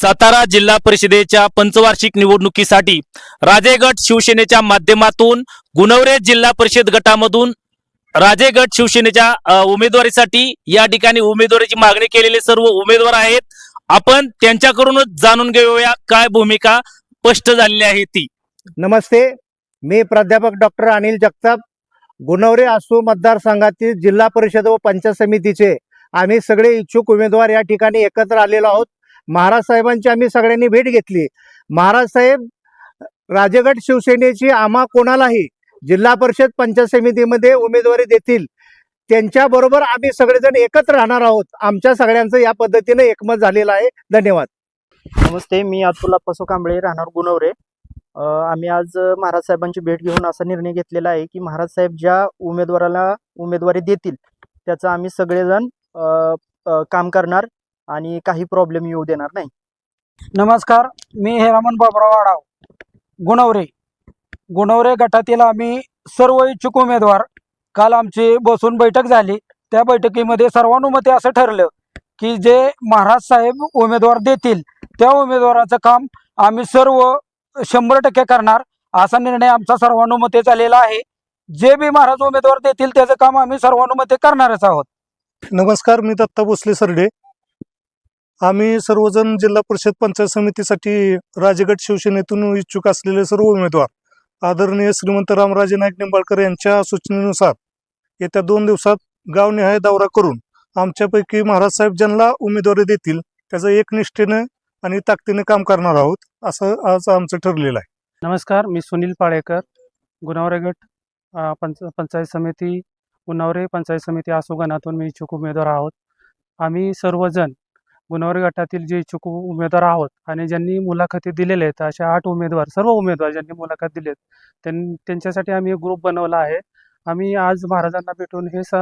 सातारा जिल्हा परिषदेच्या पंचवार्षिक निवडणुकीसाठी राजेगट शिवसेनेच्या माध्यमातून गुणवरे जिल्हा परिषद गटामधून राजेगट शिवसेनेच्या उमेदवारीसाठी या ठिकाणी उमेदवारीची मागणी केलेले सर्व उमेदवार आहेत. आपण त्यांच्याकडूनच जाणून घेऊया काय भूमिका स्पष्ट झालेली आहे ती. नमस्ते मी प्राध्यापक डॉक्टर अनिल जगताप. गुणवरे आसू मतदारसंघातील जिल्हा परिषद व पंचायत समितीचे आम्ही सगळे इच्छुक उमेदवार या ठिकाणी एकत्र आलेलो आहोत. महाराज साहेबांची आम्ही सगळ्यांनी भेट घेतली. महाराज साहेब राजगट शिवसेनेची आम्हा कोणालाही जिल्हा परिषद पंचायत समितीमध्ये उमेदवारी देतील त्यांच्याबरोबर आम्ही सगळेजण एकत्र राहणार आहोत. आमच्या सगळ्यांचं या पद्धतीने एकमत झालेलं आहे. धन्यवाद. नमस्ते मी अतुल पसो कांबळे राहणार गुणवरे. आम्ही आज महाराज साहेबांची भेट घेऊन असा निर्णय घेतलेला आहे की महाराज साहेब ज्या उमेदवाराला उमेदवारी देतील त्याचं आम्ही सगळेजण काम करणार. आणि काही प्रॉब्लेम येऊ देणार नाही. नमस्कार मी हेरामन बाबराव आडाव गुणवरे. गुणवरे गटातील आम्ही सर्व इच्छुक उमेदवार. काल आमची बसून बैठक झाली. त्या बैठकीमध्ये सर्वानुमते असं ठरलं की जे महाराज साहेब उमेदवार देतील त्या उमेदवाराचं काम आम्ही सर्व शंभर टक्के करणार. असा निर्णय आमचा सर्वानुमते झालेला आहे. जे बी महाराज उमेदवार देतील त्याचं काम आम्ही सर्वानुमते करणारच आहोत. नमस्कार मी दत्ता भोसले सरडे. आम्ही सर्वजण जिल्हा परिषद पंचायत समितीसाठी राजगट शिवसेनेतून इच्छुक असलेले सर्व उमेदवार आदरणीय श्रीमंत रामराजे नाईक निंबाळकर यांच्या सूचनेनुसार येत्या दोन दिवसात गावनिहाय दौरा करून आमच्यापैकी महाराज साहेब ज्यांना उमेदवारी देतील त्याचं एकनिष्ठेने आणि ताकदीने काम करणार आहोत असं आज आमचं ठरलेलं आहे. नमस्कार मी सुनील पाळेकर गुणावरे गट पंच पंचायत समिती गुणावरे पंचायत समिती आसोगणातून मी इच्छुक उमेदवार आहोत. आम्ही सर्वजण गुणावरे गटातील जे इच्छुक उमेदवार आहोत आणि ज्यांनी मुलाखती दिलेल्या आहेत अशा आठ उमेदवार सर्व उमेदवार ज्यांनी मुलाखत दिली त्यां त्यांच्यासाठी आम्ही एक ग्रुप बनवला आहे. आम्ही आज महाराजांना भेटून हे स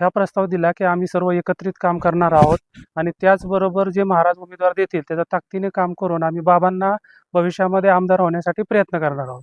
ह्या प्रस्ताव दिला की आम्ही सर्व एकत्रित काम करणार आहोत आणि त्याचबरोबर जे महाराज उमेदवार देतील त्याचा ताकदीने काम करून आम्ही बाबांना भविष्यामध्ये आमदार होण्यासाठी प्रयत्न करणार आहोत.